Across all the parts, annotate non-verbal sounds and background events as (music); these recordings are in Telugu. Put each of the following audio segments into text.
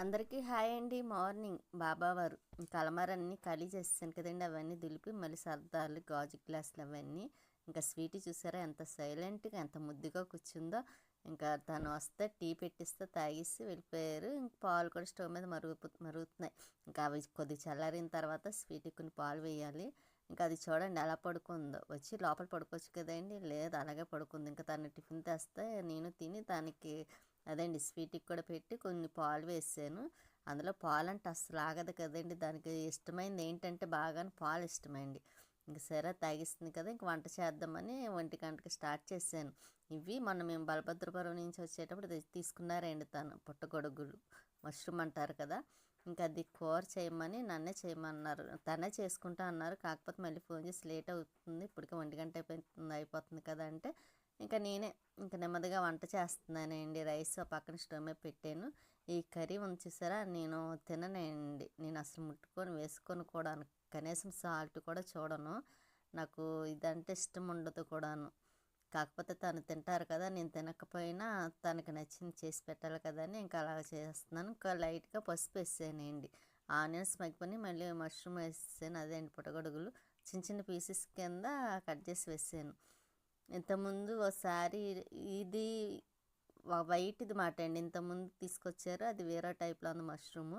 అందరికీ హాయ్ అండి. మార్నింగ్ బాబావారు. ఇంకా ఖాళీ చేస్తాను కదండి. అవన్నీ దులిపి మళ్ళీ సర్దాలు గాజు గ్లాసులు అవన్నీ ఇంకా స్వీట్ చూసారా? ఎంత సైలెంట్గా ఎంత ముద్దుగా కూర్చుందో. ఇంకా తను వస్తే టీ పెట్టిస్తే తాగేసి వెళ్ళిపోయారు. ఇంక పాలు కూడా స్టవ్ మీద మరుగు మరుగుతున్నాయి. ఇంకా అవి కొద్ది చల్లారిన తర్వాత స్వీట్ కొన్ని పాలు వేయాలి. ఇంకా అది చూడండి ఎలా పడుకుందో. వచ్చి లోపల పడుకోవచ్చు కదండి. లేదు అలాగే పడుకుంది. ఇంకా తను టిఫిన్ తెస్తే నేను తిని దానికి అదండి స్వీట్కి కూడా పెట్టి కొన్ని పాలు వేసాను. అందులో పాలు అంటే అస్సలు ఆగదు కదండి. దానికి ఇష్టమైంది ఏంటంటే బాగా పాలు ఇష్టమైంది ఇంక సరే తాగిస్తుంది కదా ఇంక వంట చేద్దామని ఒంటి గంటకి స్టార్ట్ చేశాను. ఇవి మొన్న మేము బలభద్రపురం నుంచి వచ్చేటప్పుడు తీసుకున్నారండి తను పుట్టగొడుగులు మష్రూమ్ అంటారు కదా ఇంకా అది కూర చేయమని నన్నే చేయమన్నారు. తనే చేసుకుంటా అన్నారు. కాకపోతే మళ్ళీ ఫోన్ చేసి లేట్ అవుతుంది ఇప్పటికే ఒంటి గంట అయిపోతుంది అయిపోతుంది కదా అంటే ఇంకా నేనే ఇంకా నెమ్మదిగా వంట చేస్తున్నానండి. రైస్ పక్కన స్టవ్ మీద పెట్టాను. ఈ కర్రీ ఉంచేసారా నేను తిననండి. నేను అసలు ముట్టుకొని వేసుకొని కూడా కనీసం సాల్ట్ కూడా చూడను. నాకు ఇదంటే ఇష్టం ఉండదు కూడాను. కాకపోతే తను తింటారు కదా నేను తినకపోయినా తనకు నచ్చింది చేసి పెట్టాలి కదా అని ఇంకా అలా చేస్తున్నాను. ఇంకా లైట్గా పసుపు వేసానండి. ఆనియన్స్ మగ్గిపోయి మళ్ళీ మష్రూమ్ వేసాను. అదే అండి పుట్టగొడుగులు. చిన్న చిన్న పీసెస్ కింద కట్ చేసి వేసాను. ఇంతకుముందు ఒకసారి ఇది వైట్ది మాట అండి. ఇంతకుముందు తీసుకొచ్చారు. అది వేరే టైప్లో ఉంది మష్రూము.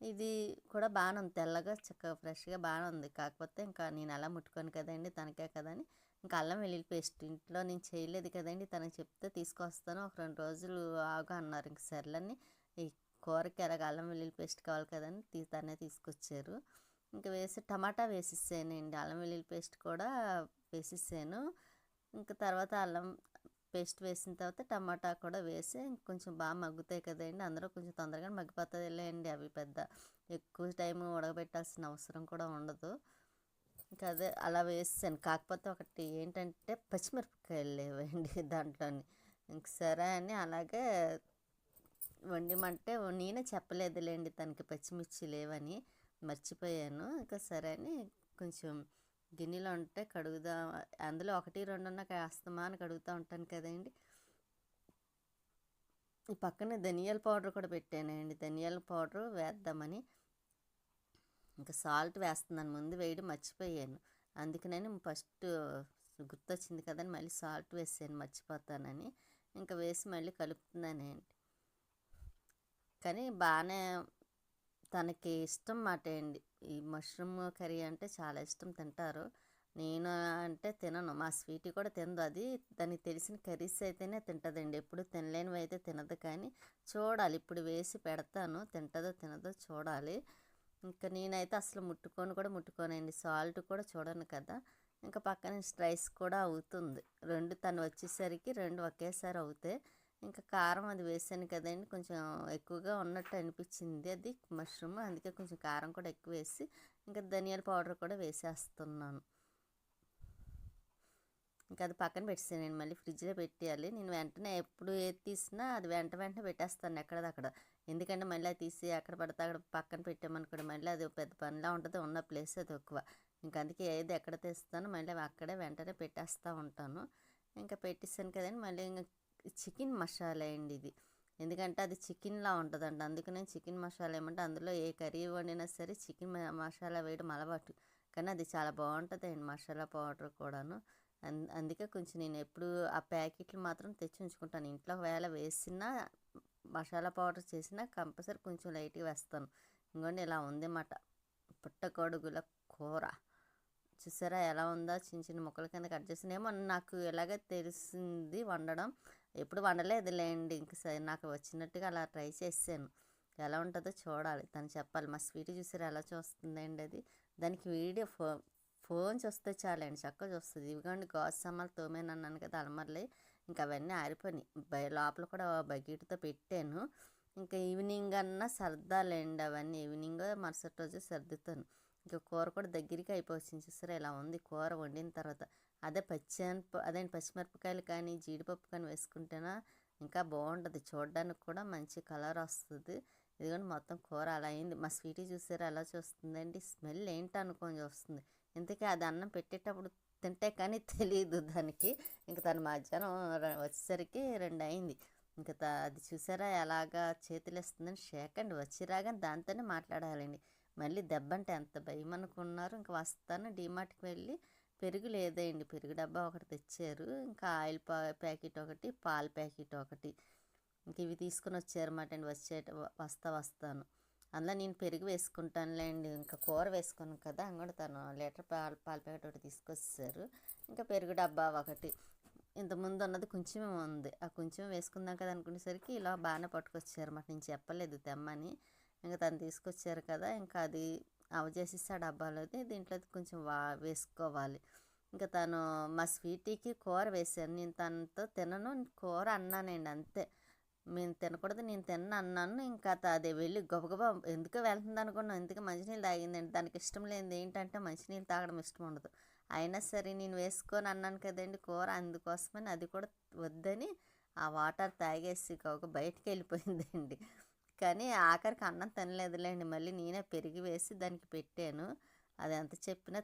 ఇది కూడా బాగానే ఉంది. తెల్లగా చక్కగా ఫ్రెష్గా బాగానే ఉంది. కాకపోతే ఇంకా నేను అలా ముట్టుకోను కదండి. తనకే కదని. ఇంకా అల్లం వెల్లుల్లి పేస్ట్ ఇంట్లో నేను చేయలేదు కదండి. తనకి చెప్తే తీసుకొస్తాను. ఒక రెండు రోజులు ఆగా అన్నారు. ఇంక సర్లని ఈ కూరకి ఎలాగ అల్లం వెల్లుల్లి పేస్ట్ కావాలి కదని తీ తనే తీసుకొచ్చారు. ఇంకా వేసి టమాటా వేసిస్తానండి అల్లం వెల్లుల్లి పేస్ట్ కూడా వేసేసాను. ఇంకా తర్వాత అల్లం పేస్ట్ వేసిన తర్వాత టమాటా కూడా వేసి కొంచెం బాగా మగ్గుతాయి కదండి. అందరూ కొంచెం తొందరగా మగ్గిపోతుంది లేండి అవి పెద్ద. ఎక్కువ టైం ఉడకబెట్టాల్సిన అవసరం కూడా ఉండదు. ఇంకా అదే అలా వేసాను కాకపోతే ఒకటి ఏంటంటే పచ్చిమిరపకాయలు లేవండి (laughs) దాంట్లోని. ఇంక సరే అని అలాగే వండిమంటే నేనే చెప్పలేదులేండి తనకి పచ్చిమిర్చి లేవని. మర్చిపోయాను. ఇంకా సరే అని కొంచెం గిన్నెలో ఉంటే కడుగుదా అందులో ఒకటి రెండు ఉన్న కాస్తమా అని కడుగుతూ ఉంటాను కదండి. ఈ పక్కన ధనియాల పౌడర్ కూడా పెట్టానండి. ధనియాల పౌడర్ వేద్దామని. ఇంకా సాల్ట్ వేస్తున్నాను ముందు వేయడం మర్చిపోయాను. అందుకనని ఫస్ట్ గుర్తొచ్చింది కదని మళ్ళీ సాల్ట్ వేసాను మర్చిపోతానని. ఇంకా వేసి మళ్ళీ కలుపుతున్నానండి. కానీ బాగానే తనకి ఇష్టం మాట అండి. ఈ మష్రూమ్ కర్రీ అంటే చాలా ఇష్టం తింటారు. నేను అంటే తినను. మా స్వీట్ కూడా తినదు. అది దానికి తెలిసిన కర్రీస్ అయితేనే తింటుందండి. ఎప్పుడు తినలేనివి అయితే తినదు కానీ చూడాలి. ఇప్పుడు వేసి పెడతాను. తింటుందో తినదో చూడాలి. ఇంకా నేనైతే అసలు ముట్టుకొని కూడా ముట్టుకోనండి. సాల్ట్ కూడా చూడను కదా. ఇంకా పక్కన రైస్ కూడా అవుతుంది. రెండు తను వచ్చేసరికి రెండు ఒకేసారి అవుతాయి ఇంకా కారం అది వేసాను కదండి. కొంచెం ఎక్కువగా ఉన్నట్టు అనిపించింది అది మష్రూమ్. అందుకే కొంచెం కారం కూడా ఎక్కువ వేసి ఇంకా ధనియాల పౌడర్ కూడా వేసేస్తున్నాను. ఇంకా అది పక్కన పెట్టేసానండి మళ్ళీ ఫ్రిడ్జ్లో పెట్టేయాలి. నేను వెంటనే ఎప్పుడు ఏది తీసినా అది వెంట వెంటనే పెట్టేస్తాను ఎక్కడదక్కడ. ఎందుకంటే మళ్ళీ అది తీసి ఎక్కడ పడితే అక్కడ పక్కన పెట్టామనుకోండి మళ్ళీ అది పెద్ద పనిలా ఉంటుంది. ఉన్న ప్లేస్ అది ఎక్కువ. ఇంకా అందుకే ఏది ఎక్కడ తీస్తానో మళ్ళీ అక్కడే వెంటనే పెట్టేస్తూ ఉంటాను. ఇంకా పెట్టేసాను కదండి. మళ్ళీ ఇంకా చికెన్ మసాలా అండి ఇది. ఎందుకంటే అది చికెన్లా ఉంటుందండి. అందుకనే చికెన్ మసాలా ఏమంటే అందులో ఏ కర్రీ వండినా సరే చికెన్ మసాలా వేయడం అలవాటు. కానీ అది చాలా బాగుంటుంది అండి మసాలా పౌడర్ కూడాను. అందుకే కొంచెం నేను ఎప్పుడు ఆ ప్యాకెట్లు మాత్రం తెచ్చి ఉంచుకుంటాను ఇంట్లో వేళ వేసినా మసాలా పౌడర్ చేసినా కంపల్సరీ కొంచెం లైట్గా వేస్తాను. ఇంకోండి ఇలా ఉందన్నమాట. పుట్టగొడుగుల కూర. చూసారా ఎలా ఉందో? చిన్న చిన్న ముక్కల కింద కట్ చేసినేమో నాకు ఎలాగ తెలిసింది వండడం. ఎప్పుడు వండలేదులేండి. ఇంక నాకు వచ్చినట్టుగా అలా ట్రై చేసాను ఎలా ఉంటుందో చూడాలి. తను చెప్పాలి మా స్వీట్ చూసారు ఎలా చూస్తుందండి అది? దానికి వీడియో ఫో ఫోన్ చూస్తే చాలండి. చక్కగా చూస్తుంది. ఇవిగోండి గాజు సమ్మలు తోమేనన్నాను కదా అలమర్లే. ఇంకా అవన్నీ ఆరిపోయినాయి. లోపల కూడా బకెట్తో పెట్టాను. ఇంకా ఈవినింగ్ అన్నా సర్దాలేండి అవన్నీ. ఈవినింగ్ మరుసటి రోజు సర్దుతాను. ఇంకా కూర కూడా దగ్గరికి అయిపోతుంది చూసారా ఇలా ఉంది కూర వండిన తర్వాత. అదే పచ్చిమిరప అదే పచ్చిమిరపకాయలు కానీ జీడిపప్పు కానీ వేసుకుంటేనా ఇంకా బాగుంటుంది. చూడడానికి కూడా మంచి కలర్ వస్తుంది. ఇదిగోండి మొత్తం కూర అలా అయింది. మా స్వీటీ చూసారా? ఎలా చూస్తుందండి? స్మెల్ ఏంటి అనుకోని చూస్తుంది. ఇంతకీ అది అన్నం పెట్టేటప్పుడు తింటే కానీ తెలియదు దానికి. ఇంకా తను మధ్యాహ్నం వచ్చేసరికి రెండు అయింది ఇంకా త అది చూసారా? ఎలాగా చేతులు ఇస్తుందని షేక్ అండి. వచ్చి రాగానే దాంతోనే మాట్లాడాలండి. మళ్ళీ దెబ్బ అంటే ఎంత భయం అనుకున్నారు. ఇంకా వస్తాను. డీమార్ట్కి వెళ్ళి పెరుగు లేదండి. పెరుగు డబ్బా ఒకటి తెచ్చారు. ఇంకా ఆయిల్ పా ప్యాకెట్ ఒకటి పాల ప్యాకెట్ ఒకటి. ఇంక ఇవి తీసుకుని వచ్చారన్నమాట అండి. వచ్చే వస్తా వస్తాను. అందులో నేను పెరుగు వేసుకుంటానులేండి. ఇంకా కూర వేసుకున్నాను కదా అంగడి తను లీటర్ పాల పాల ప్యాకెట్ ఒకటి తీసుకొచ్చారు ఇంకా పెరుగు డబ్బా ఒకటి. ఇంతకుముందు ఉన్నది కొంచెం ఉంది. ఆ కొంచెం వేసుకుందాం కదా అనుకునేసరికి ఇలా బాగానే పట్టుకొచ్చారు మాట నేను చెప్పలేదు తెమ్మని. ఇంకా తను తీసుకొచ్చారు కదా ఇంకా అది అవజేసిస్తే ఆ డబ్బాలోది దీంట్లో కొంచెం వా వేసుకోవాలి. ఇంకా తను మా స్వీటీకి కూర వేసాను నేను తనతో తినను కూర అన్నానండి అంతే. మేము తినకూడదు నేను తిన్న అన్నాను. ఇంకా అది వెళ్ళి గబగబా ఎందుకు వెళ్తుంది అనుకున్నాను ఎందుకు మంచినీళ్ళు తాగిందండి. దానికి ఇష్టం లేనిది ఏంటంటే మంచినీళ్ళు తాగడం ఇష్టం ఉండదు. అయినా సరే నేను వేసుకొని అన్నాను కదండి కూర అందుకోసమని అది కూడా వద్దని ఆ వాటర్ తాగేసి ఒక బయటికి వెళ్ళిపోయిందండి. కానీ ఆఖరికి అన్నం తినలేదులేండి. మళ్ళీ నేనే పెరిగి వేసి దానికి పెట్టాను. అది ఎంత చెప్పినా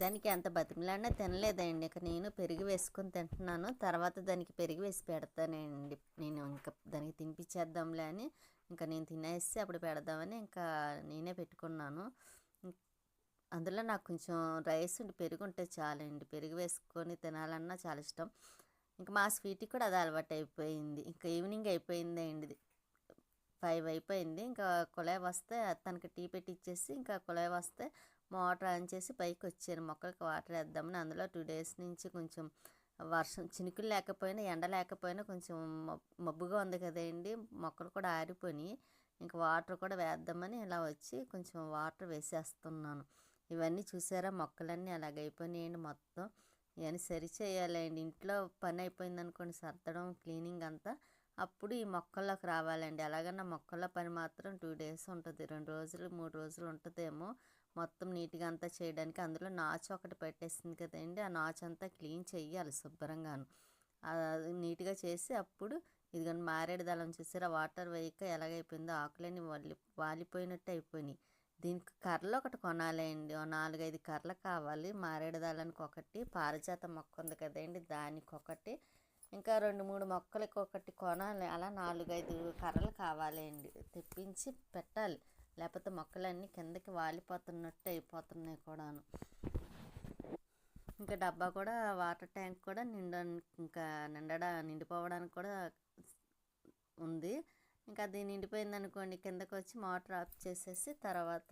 దానికి ఎంత బతిమలాడినా తినలేదండి. ఇక నేను పెరిగి వేసుకొని తింటున్నాను. తర్వాత దానికి పెరిగి వేసి పెడతానండి. నేను ఇంకా దానికి తినిపించేద్దాంలే అని ఇంకా నేను తినేసి అప్పుడు పెడదామని ఇంకా నేనే పెట్టుకున్నాను. అందులో నాకు కొంచెం రైస్ ఉండి పెరుగు ఉంటే చాలండి. పెరుగు వేసుకొని తినాలన్నా చాలా ఇష్టం. ఇంకా మా స్వీట్కి కూడా అది అలవాటు అయిపోయింది. ఇంకా ఈవినింగ్ అయిపోయిందండి. ఫైవ్ అయిపోయింది. ఇంకా కుళాయి వస్తే తనకి టీ పెట్టి ఇచ్చేసి ఇంకా కుళాయి వస్తే మోటార్ ఆన్ చేసి పైకి వచ్చాను. మొక్కలకి వాటర్ వేద్దామని. అందులో టూ డేస్ నుంచి కొంచెం వర్షం చినుకులు లేకపోయినా ఎండ లేకపోయినా కొంచెం మబ్బుగా ఉంది కదండి. మొక్కలు కూడా ఆరిపోయి ఇంకా వాటర్ కూడా వేద్దామని ఇలా వచ్చి కొంచెం వాటర్ వేసేస్తున్నాను. ఇవన్నీ చూసారా? మొక్కలన్నీ అలాగైపోయినాయండి మొత్తం. ఇవన్నీ సరి చేయాలండి. ఇంట్లో పని అయిపోయింది అనుకోండి సర్దడం క్లీనింగ్ అంతా అప్పుడు ఈ మొక్కల్లోకి రావాలండి. అలాగన్నా మొక్కల పని మాత్రం టూ డేస్ ఉంటుంది. రెండు రోజులు మూడు రోజులు ఉంటుందేమో మొత్తం నీట్గా అంతా చేయడానికి. అందులో నాచు ఒకటి పెట్టేసింది కదండి. ఆ నాచు అంతా క్లీన్ చేయాలి శుభ్రంగాను. నీట్గా చేసి అప్పుడు ఇదిగోండి మారేడు దళం చూసారా? వాటర్ వేయక ఎలాగైపోయిందో ఆకులన్నీ వాలి వాలిపోయినట్టు అయిపోయినాయి. దీనికి కర్రలు ఒకటి కొనాలండి. నాలుగైదు కర్రలు కావాలి. మారేడు దళానికి ఒకటి పారిజాత మొక్క ఉంది కదండి. దానికి ఒకటి ఇంకా రెండు మూడు మొక్కలకి ఒకటి కొనాలి. అలా నాలుగైదు కర్రలు కావాలండి. తెప్పించి పెట్టాలి. లేకపోతే మొక్కలన్నీ కిందకి వాలిపోతున్నట్టు అయిపోతున్నాయి కూడాను. ఇంకా డబ్బా కూడా వాటర్ ట్యాంక్ కూడా నిండ ఇంకా నిండడా నిండిపోవడానికి కూడా ఉంది. ఇంకా అది నిండిపోయింది అనుకోండి కిందకు వచ్చి మోటార్ ఆఫ్ చేసేసి తర్వాత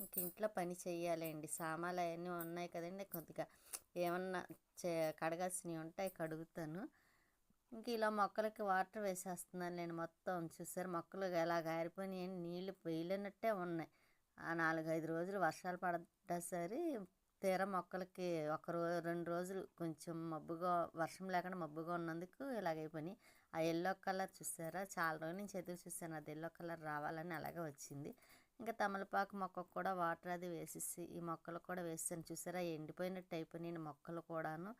ఇంక ఇంట్లో పని చేయాలండి. సామాన్లు అవన్నీ ఉన్నాయి కదండి కొద్దిగా ఏమన్నా చే కడగాల్సినవి ఉంటాయి కడుగుతాను. ఇంక ఇలా మొక్కలకి వాటర్ వేసేస్తున్నాను నేను మొత్తం. చూసారు మొక్కలు ఎలా గారిపోయినాయి నీళ్ళు వేయలేనట్టే ఉన్నాయి. ఆ నాలుగైదు రోజులు వర్షాలు పడ్డా సరే తీర మొక్కలకి ఒక రో రెండు రోజులు కొంచెం మబ్బుగా వర్షం లేకుండా మబ్బుగా ఉన్నందుకు ఇలాగైపోయినాయి ఆ ఎల్లో కలర్ చూసారా? చాలా రోజుల నుంచి ఎదురు చూసాను అది ఎల్లో కలర్ రావాలని అలాగే వచ్చింది. ఇంకా తమలపాకు మొక్కకు కూడా వాటర్ అది వేసేసి ఈ మొక్కలు కూడా వేసాను చూసారా? ఎండిపోయినట్టు అయిపోయినాయి మొక్కలు కూడాను.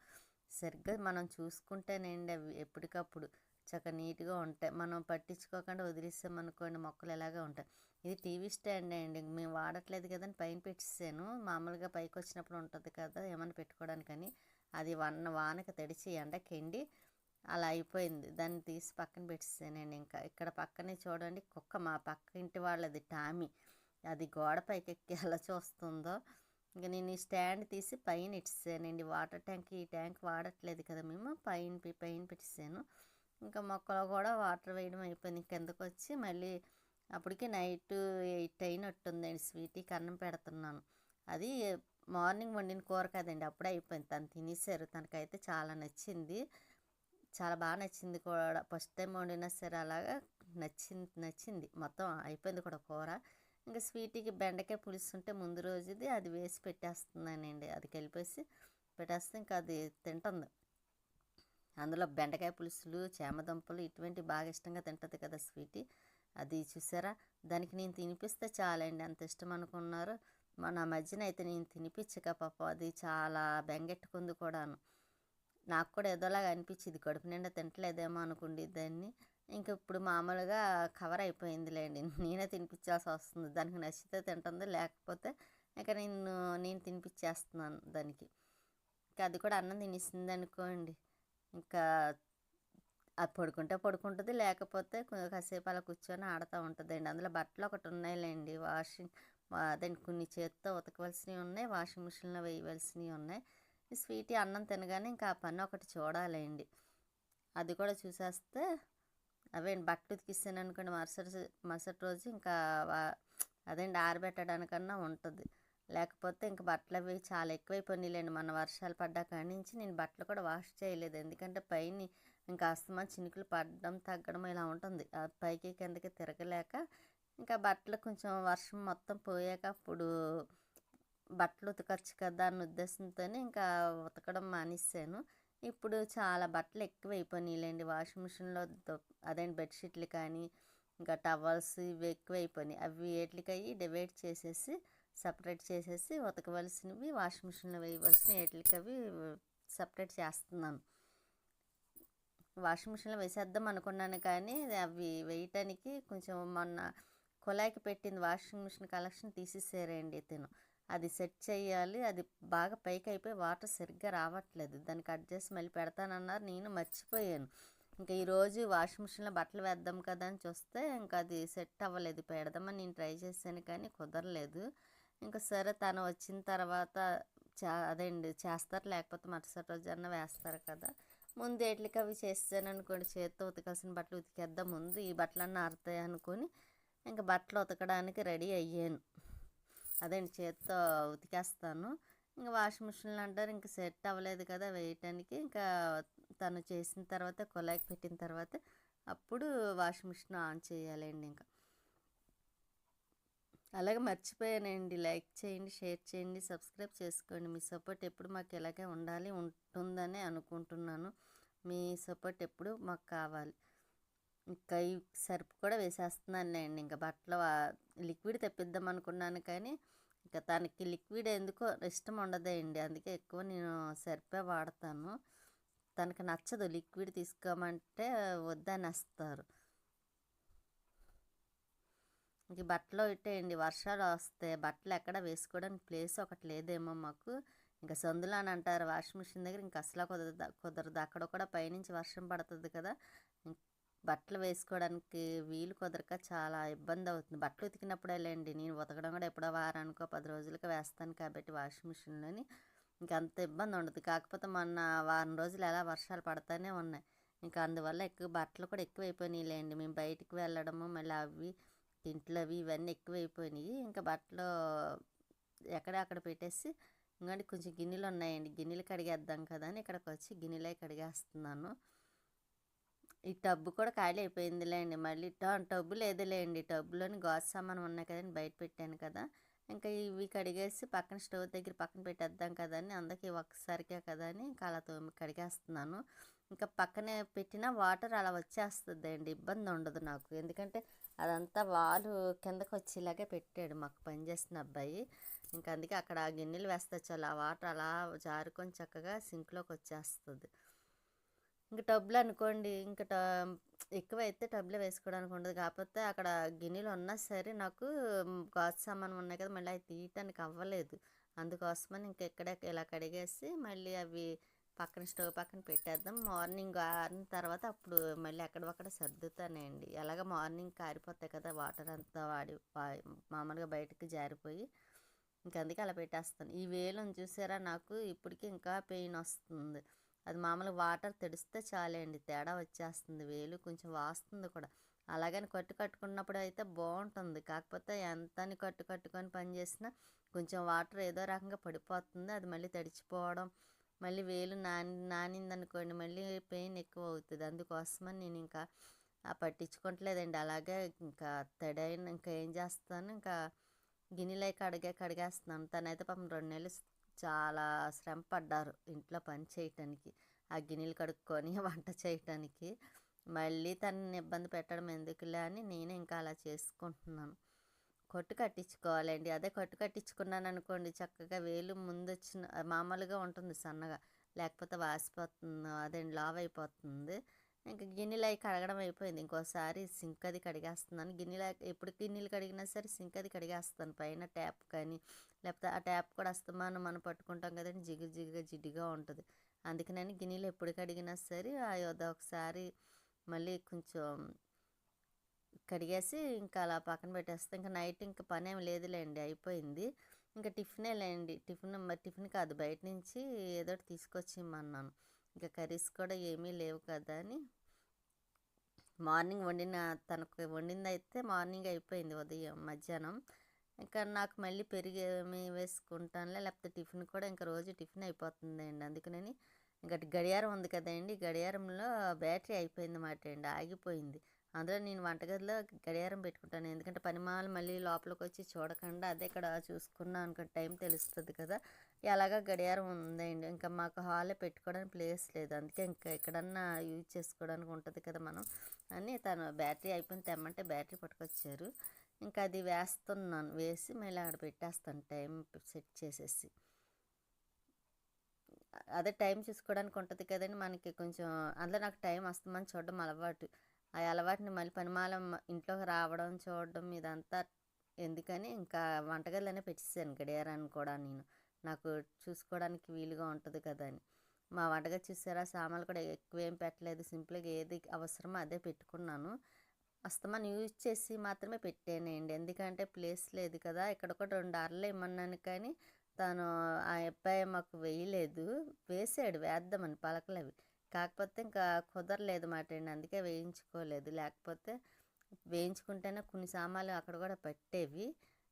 సరిగ్గా మనం చూసుకుంటేనండి అవి ఎప్పటికప్పుడు చక్క నీట్గా ఉంటాయి. మనం పట్టించుకోకుండా వదిలేసామనుకోండి మొక్కలు ఎలాగే ఉంటాయి. ఇది టీవీ స్టాండ్ అండి. మేము వాడట్లేదు కదని పైన పెట్టేసాను. మామూలుగా పైకి వచ్చినప్పుడు ఉంటుంది కదా ఏమైనా పెట్టుకోవడానికని. అది వన్న వానకు తడిచి ఎండకెండి అలా అయిపోయింది. దాన్ని తీసి పక్కన పెట్టేసానండి ఇంకా. ఇక్కడ పక్కనే చూడండి కుక్క మా పక్క ఇంటి వాళ్ళది టామీ. అది గోడ పైకి ఎక్కి ఎలా చూస్తుందో. ఇంకా నేను ఈ స్టాండ్ తీసి పైన ఇచ్చేసానండి వాటర్ ట్యాంక్ ఈ ట్యాంక్ వాడట్లేదు కదా మేము. పైన పైన పెట్టేసాను. ఇంకా మొక్కలు కూడా వాటర్ వేయడం అయిపోయింది. కిందకు వచ్చి మళ్ళీ అప్పటికి నైట్ ఎయిట్ అయినట్టుందండి. స్వీటీ కన్నం పెడుతున్నాను. అది మార్నింగ్ వండిన కూర కదండి. అప్పుడే అయిపోయింది. తను తినేసారు. తనకైతే చాలా నచ్చింది. చాలా బాగా నచ్చింది కూడా ఫస్ట్ టైం వండినా సరే అలాగా నచ్చింది నచ్చింది. మొత్తం అయిపోయింది కూడా కూర. ఇంకా స్వీట్కి బెండకాయ పులుసు ఉంటే ముందు రోజుది అది వేసి పెట్టేస్తున్నానండి. అది కలిపేసి పెట్టేస్తే ఇంకా అది తింటుంది. అందులో బెండకాయ పులుసులు చేమదుంపలు ఇటువంటి బాగా ఇష్టంగా తింటుంది కదా స్వీటీ. అది చూసారా? దానికి నేను తినిపిస్తే చాలండి. అంత ఇష్టం అనుకున్నారు. మన మధ్యన అయితే నేను తినిపించక పాప అది చాలా బెంగెట్టుకుంది కూడాను. నాకు కూడా ఏదోలాగా అనిపించింది. కడుపు నిండా తింటలేదేమో అనుకుండి దాన్ని ఇంక ఇప్పుడు మామూలుగా కవర్ అయిపోయిందిలేండి. (laughs) నేనే తినిపించాల్సి వస్తుంది. దానికి నచ్చితే తింటుంది లేకపోతే ఇక నేను నేను తినిపించేస్తున్నాను దానికి. ఇంకా అది కూడా అన్నం తినేసింది అనుకోండి ఇంకా అది పడుకుంటే పడుకుంటుంది లేకపోతే కాసేపు అలా కూర్చొని ఆడుతూ ఉంటుందండి. అందులో బట్టలు ఒకటి ఉన్నాయిలేండి వాషింగ్ అదండి కొన్ని చేత్తో ఉతకవలసినవి ఉన్నాయి వాషింగ్ మిషన్లో వేయవలసినవి ఉన్నాయి. స్వీట్ స్వీటీ అన్నం తినగానే ఇంకా ఆ పని ఒకటి చూడాలండి. అది కూడా చూసేస్తే అవేండి బట్టలు ఉతికిస్తాను అనుకోండి మరుసటి మరుసటి రోజు ఇంకా అదేంటి ఆరబెట్టడానికన్నా ఉంటుంది. లేకపోతే ఇంకా బట్టలు అవి చాలా ఎక్కువైపోయినాయిలేండి మన వర్షాలు పడ్డా కాడి నుంచి నేను బట్టలు కూడా వాష్ చేయలేదు. ఎందుకంటే పైన ఇంకా అస్తమా చినుకులు పడడం తగ్గడం ఇలా ఉంటుంది. అది పైకి కిందకి తిరగలేక ఇంకా బట్టలు కొంచెం వర్షం మొత్తం పోయాక అప్పుడు బట్టలు ఉతకచ్చు కదా అన్న ఉద్దేశంతో ఇంకా ఉతకడం మానేసాను ఇప్పుడు చాలా బట్టలు ఎక్కువ అయిపోయినాయిలేండి వాషింగ్ మిషన్లో అదేంటి బెడ్షీట్లు కానీ ఇంకా టవల్స్ ఇవి ఎక్కువ అయిపోయినాయి అవి ఏట్లకయ్యి డివైడ్ చేసేసి సపరేట్ చేసేసి ఉతకవలసినవి వాషింగ్ మిషన్లో వేయవలసినవి ఏట్లకి అవి సపరేట్ చేస్తున్నాను. వాషింగ్ మిషన్లో వేసేద్దాం అనుకున్నాను కానీ అవి వేయటానికి కొంచెం మొన్న కుళాయికి పెట్టింది వాషింగ్ మిషన్ కలెక్షన్ తీసేసారండి తిను అది సెట్ చేయాలి. అది బాగా పైకి అయిపోయి వాటర్ సరిగ్గా రావట్లేదు. దాన్ని కట్ చేసి మళ్ళీ పెడతానన్నారు. నేను మర్చిపోయాను. ఇంకా ఈరోజు వాషింగ్ మిషన్లో బట్టలు వేద్దాం కదా అని చూస్తే ఇంకా అది సెట్ అవ్వలేదు. పెడదామని నేను ట్రై చేశాను కానీ కుదరలేదు. ఇంకా సరే తను వచ్చిన తర్వాత చా అదేండి చేస్తారు. లేకపోతే మరుసటి రోజు అన్న వేస్తారు కదా. ముందు ఎట్లకి అవి చేస్తాను అనుకోండి. చేత్తో ఉతకాల్సిన బట్టలు ఉతికేద్దాం ముందు. ఈ బట్టలన్నీ ఆరుతాయి అనుకొని ఇంకా బట్టలు ఉతకడానికి రెడీ అయ్యాను. అదేంటి చేత్తో ఉతికేస్తాను. ఇంకా వాషింగ్ మిషన్లు అంటారు ఇంకా సెట్ అవ్వలేదు కదా వేయటానికి. ఇంకా తను చేసిన తర్వాత కుళాయికి పెట్టిన తర్వాత అప్పుడు వాషింగ్ మిషన్ ఆన్ చేయాలండి ఇంకా. అలాగే మర్చిపోయానండి. లైక్ చేయండి షేర్ చేయండి సబ్స్క్రైబ్ చేసుకోండి. మీ సపోర్ట్ ఎప్పుడు మాకు ఇలాగే ఉండాలి ఉంటుందని అనుకుంటున్నాను. మీ సపోర్ట్ ఎప్పుడు మాకు కావాలి. ఇంకా ఈ సర్ఫ్ కూడా వేసేస్తున్నానులేండి ఇంకా బట్టలు లిక్విడ్ తెప్పిద్దాం అనుకున్నాను కానీ ఇంకా తనకి లిక్విడ్ ఎందుకో ఇష్టం ఉండదండి. అందుకే ఎక్కువ నేను సరిపే వాడతాను. తనకి నచ్చదు లిక్విడ్ తీసుకోమంటే వద్దనేస్తారు ఇంక ఈ బట్టలు ఇట్టేయండి వర్షాలు వస్తే బట్టలు ఎక్కడ వేసుకోవడానికి ప్లేస్ ఒకటి లేదేమో మాకు. ఇంకా సందులో అని అంటారు వాషింగ్ మిషన్ దగ్గర. ఇంకా అసలు కుదరదు కుదరదు. అక్కడ కూడా పైనుంచి వర్షం పడుతుంది కదా. బట్టలు వేసుకోవడానికి వీలు కుదరక చాలా ఇబ్బంది అవుతుంది. బట్టలు ఉతికినప్పుడే లేండి నేను ఉతకడం కూడా ఎప్పుడో వారానికో పది రోజులకి వేస్తాను కాబట్టి వాషింగ్ మిషన్లోని. ఇంకంత ఇబ్బంది ఉండదు. కాకపోతే మొన్న వారం రోజులు ఎలా వర్షాలు పడతానే ఉన్నాయి. ఇంకా అందువల్ల ఎక్కువ బట్టలు కూడా ఎక్కువైపోయినాయి లేండి మేము బయటికి వెళ్ళడము మళ్ళీ అవి ఇంట్లో అవి ఇవన్నీ ఎక్కువైపోయినాయి. ఇంకా బట్టలు ఎక్కడ అక్కడ పెట్టేసి ఇంకా కొంచెం గిన్నెలు ఉన్నాయండి. గిన్నెలు కడిగేద్దాం కదా అని ఇక్కడికి వచ్చి గిన్నెలే కడిగేస్తున్నాను. ఈ టబ్బు కూడా ఖాళీ అయిపోయిందిలేండి. మళ్ళీ టబ్బు లేదులేండి. టబ్బులోని గాజు సామాను ఉన్నాయి కదండి బయట పెట్టాను కదా. ఇంకా ఇవి కడిగేసి పక్కన స్టవ్ దగ్గర పక్కన పెట్టేద్దాం కదా అని అందరికి ఒక్కసారికే కదా అని ఇంకా అలా తోమి కడిగేస్తున్నాను. ఇంకా పక్కనే పెట్టిన వాటర్ అలా వచ్చేస్తుంది అండి ఇబ్బంది ఉండదు నాకు. ఎందుకంటే అదంతా వాలు కిందకి వచ్చేలాగే పెట్టాడు మాకు పనిచేసిన అబ్బాయి. ఇంకా అందుకే అక్కడ గిన్నెలు వేస్తే చాలు. ఆ వాటర్ అలా జారుకొని చక్కగా సింక్లోకి వచ్చేస్తుంది. ఇంకా టబ్లు అనుకోండి ఇంకా ట ఎక్కువ అయితే టబ్లో వేసుకోవడానికి ఉండదు. కాకపోతే అక్కడ గిన్నెలు ఉన్నా సరే నాకు గాజు సామాను ఉన్నాయి కదా మళ్ళీ అవి తీయటానికి అవ్వలేదు. అందుకోసమని ఇంక ఇక్కడ ఇలా కడిగేసి మళ్ళీ అవి పక్కన స్టవ్ పక్కన పెట్టేద్దాం. మార్నింగ్ ఆరిన తర్వాత అప్పుడు మళ్ళీ ఎక్కడొక్కడ సర్దుతానండి. ఎలాగ మార్నింగ్ కారిపోతాయి కదా వాటర్ అంతా వాడి మామూలుగా బయటకు జారిపోయి ఇంక అందుకే అలా పెట్టేస్తాను. ఈ వేలుని చూసారా నాకు ఇప్పటికీ ఇంకా పెయిన్ వస్తుంది. అది మామూలుగా వాటర్ తెడిస్తే చాలండి తేడా వచ్చేస్తుంది వేలు కొంచెం వాస్తుంది కూడా. అలాగని కట్టు కట్టుకున్నప్పుడు అయితే బాగుంటుంది కాకపోతే ఎంత అని కట్టు కట్టుకొని పని చేసినా కొంచెం వాటర్ ఏదో రకంగా పడిపోతుంది అది మళ్ళీ తడిచిపోవడం మళ్ళీ వేలు నాని నానిందనుకోండి మళ్ళీ పెయిన్ ఎక్కువ అవుతుంది అందుకోసమని నేను ఇంకా ఆ పట్టించుకోవట్లేదండి అలాగే ఇంకా తడైన ఇంకా ఏం చేస్తాను ఇంకా గిన్నెలు కడిగే కడిగేస్తున్నాను. తనైతే పాపం రెండు నెలలు చాలా శ్రమ పడ్డారు ఇంట్లో పని చేయటానికి. ఆ గిన్నెలు కడుక్కొని (laughs) వంట చేయటానికి. మళ్ళీ తనని ఇబ్బంది పెట్టడం ఎందుకులే అని నేను ఇంకా అలా చేసుకుంటున్నాను. కొట్టు కట్టించుకోవాలండి. అదే కొట్టు కట్టించుకున్నాను అనుకోండి చక్కగా వేలు ముందు వచ్చిన మామూలుగా ఉంటుంది సన్నగా లేకపోతే వాసిపోతుంది అదే లావ్ అయిపోతుంది. ఇంకా గిన్నెలు అవి కడగడం అయిపోయింది. ఇంకోసారి సింక్ అది కడిగేస్తున్నాను. గిన్నెలు ఎప్పుడు గిన్నెలు కడిగినా సరే సింక్ అది కడిగేస్తాను పైన ట్యాప్ కానీ లేకపోతే ఆ ట్యాప్ కూడా అస్తమానం మనం పట్టుకుంటాం కదండి జిగురు జిగురుగా జిడ్డుగా ఉంటుంది. అందుకని గిన్నెలు ఎప్పుడు కడిగినా సరే అది ఒకసారి మళ్ళీ కొంచెం కడిగేసి ఇంకా అలా పక్కన పెట్టేస్తే. ఇంకా నైట్ ఇంకా పని ఏమి లేదులేండి అయిపోయింది. ఇంకా టిఫినే లేండి టిఫిన్ మరి టిఫిన్ కాదు బయట నుంచి ఏదో ఒకటి తీసుకొచ్చి ఇమ్మన్నాను ఇంకా కర్రీస్ కూడా ఏమీ లేవు కదా అని. మార్నింగ్ వండిన తనకు వండింది అయితే మార్నింగ్ అయిపోయింది ఉదయం మధ్యాహ్నం. ఇంకా నాకు మళ్ళీ పెరిగి వేసుకుంటాను వేసుకుంటానులే లేకపోతే టిఫిన్ కూడా ఇంకా రోజు టిఫిన్ అయిపోతుందండి. అందుకని ఇంకా గడియారం ఉంది కదండి గడియారంలో బ్యాటరీ అయిపోయింది మాట అండి ఆగిపోయింది. అందులో నేను వంటగదిలో గడియారం పెట్టుకుంటాను. ఎందుకంటే పనిమాలు మళ్ళీ లోపలికి వచ్చి చూడకుండా అదే ఇక్కడ చూసుకున్నా అనుకో టైం తెలుస్తుంది కదా. ఎలాగా గడియారం ఉందండి. ఇంకా మాకు హాల్లో పెట్టుకోవడానికి ప్లేస్ లేదు. అందుకే ఇంకా ఎక్కడన్నా యూజ్ చేసుకోవడానికి ఉంటుంది కదా మనం అని తను బ్యాటరీ అయిపోయింది తెమ్మంటే బ్యాటరీ పట్టుకొచ్చారు. ఇంకా అది వేస్తున్నాను. వేసి మళ్ళీ అక్కడ పెట్టేస్తాను టైం సెట్ చేసేసి. అదే టైం చూసుకోవడానికి ఉంటుంది కదండి మనకి కొంచెం అందులో నాకు టైం వస్తుందని చూడడం అలవాటు. ఆ అలవాటుని మళ్ళీ పనిమాల ఇంట్లోకి రావడం చూడడం ఇదంతా ఎందుకని ఇంకా వంటగదిలోనే పెట్టేసాను గడియారాన్ని కూడా నేను. నాకు చూసుకోవడానికి వీలుగా ఉంటుంది కదా అని. మా వంటగది చూసారా? సామాన్లు కూడా ఎక్కువ ఏం పెట్టలేదు. సింపుల్గా ఏది అవసరమో అదే పెట్టుకున్నాను. అస్తమాన్ యూజ్ చేసి మాత్రమే పెట్టానండి. ఎందుకంటే ప్లేస్ లేదు కదా ఇక్కడ కూడా రెండు అరలు ఇమ్మన్నాను కానీ తను ఆ అబ్బాయి మాకు వేయలేదు. వేసాడు వేద్దామని పలకలు అవి. కాకపోతే ఇంకా కుదరలేదు మాట అండి. అందుకే వేయించుకోలేదు. లేకపోతే వేయించుకుంటేనే కొన్ని సామాన్లు అక్కడ కూడా పెట్టేవి.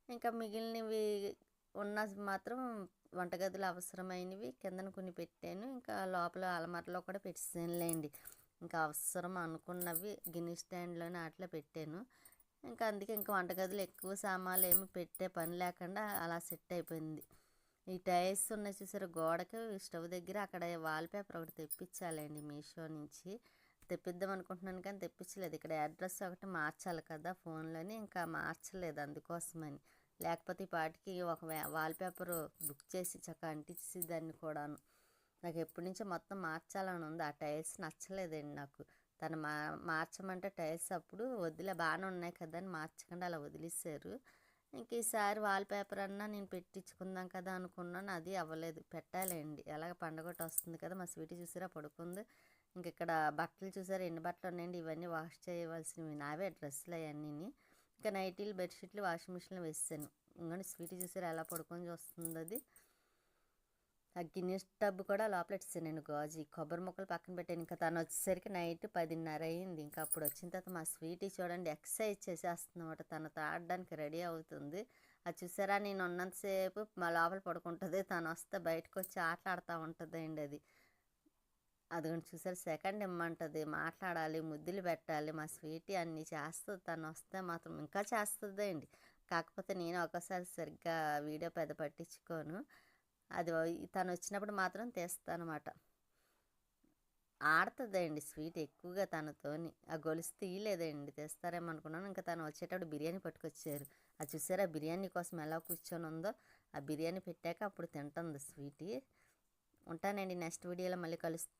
ఇంకా మిగిలినవి ఉన్న మాత్రం వంటగదిలో అవసరమైనవి కిందన కొన్ని పెట్టాను. ఇంకా లోపల అలమరలో కూడా పెట్టేసానులేండి ఇంకా అవసరం అనుకున్నవి గిన్నె స్టాండ్లోనే అట్లా పెట్టాను. ఇంకా అందుకే ఇంకా వంటగదిలో ఎక్కువ సామాన్లు ఏమి పెట్టే పని లేకుండా అలా సెట్ అయిపోయింది. ఈ టైర్స్ ఉన్నాయి చూసారు గోడకి స్టవ్ దగ్గర అక్కడ వాల్ పేపర్ ఒకటి తెప్పించాలండి మీషో నుంచి. తెప్పిద్దాం అనుకుంటున్నాను కానీ తెప్పించలేదు. ఇక్కడ అడ్రస్ ఒకటి మార్చాలి కదా ఫోన్లోని ఇంకా మార్చలేదు అందుకోసమని. లేకపోతే ఈ పాటికి ఒక వాల్ పేపర్ బుక్ చేసి చక్క అంటించి దాన్ని కూడాను. నాకు ఎప్పటి నుంచో మొత్తం మార్చాలని ఉంది. ఆ టైల్స్ నచ్చలేదండి నాకు. తను మా మార్చమంటే టైల్స్ అప్పుడు వదిలే బాగానే ఉన్నాయి కదా అని మార్చకుండా అలా వదిలేశారు. ఇంక ఈసారి వాల్ పేపర్ అన్నా నేను పెట్టించుకుందాం కదా అనుకున్నాను అది అవ్వలేదు. పెట్టాలండి. ఎలాగ పండగొట్టి వస్తుంది కదా మా స్వీట్ చూసారా పడుకుంది. ఇంక ఇక్కడ బట్టలు చూసారా ఎన్ని బట్టలు ఉన్నాయండి? ఇవన్నీ వాష్ చేయవలసినవి నావే డ్రెస్సులు అవన్నీ ఇంకా నైటీలు బెడ్షీట్లు వాషింగ్ మిషన్లో వేసాను. ఇంకా స్వీట్ చూసారా ఎలా పడుకొని చూస్తుంది అది ఆ గిన్నెస్ టబ్ కూడా లోపల నేను గాజు. కొబ్బరి ముక్కలు పక్కన పెట్టాను. ఇంకా తను వచ్చేసరికి నైట్ పదిన్నర అయింది. ఇంకా అప్పుడు వచ్చిన తర్వాత మా స్వీట్ చూడండి ఎక్సర్సైజ్ చేసేస్తుందన్నమాట. తనతో ఆడడానికి రెడీ అవుతుంది. అది చూసారా? నేను ఉన్నంతసేపు మా లోపల పడుకుంటుంది. తను వస్తే బయటకు వచ్చి ఆటలాడుతూ ఉంటుంది అండి అది. అది చూసారు? సెకండ్ ఇమ్మంటుంది. మాట్లాడాలి ముద్దులు పెట్టాలి. మా స్వీటీ అన్నీ చేస్తుంది. తను వస్తే మాత్రం ఇంకా చేస్తుందండి. కాకపోతే నేను ఒకసారి సరిగ్గా వీడియో పెద్ద పట్టించుకోను. అది తను వచ్చినప్పుడు మాత్రం తెస్తానమాట. ఆడుతుందండి స్వీట్ ఎక్కువగా తనతోని. ఆ గొలుసు తీయలేదండి తెస్తారేమో అనుకున్నాను ఇంకా తను వచ్చేటప్పుడు బిర్యానీ పట్టుకొచ్చారు. అది చూసారా బిర్యానీ కోసం ఎలా కూర్చొని ఉందో ఆ బిర్యానీ పెట్టాక అప్పుడు తింటుంది స్వీటీ. ఉంటానండి నెక్స్ట్ వీడియోలో మళ్ళీ కలుస్తాను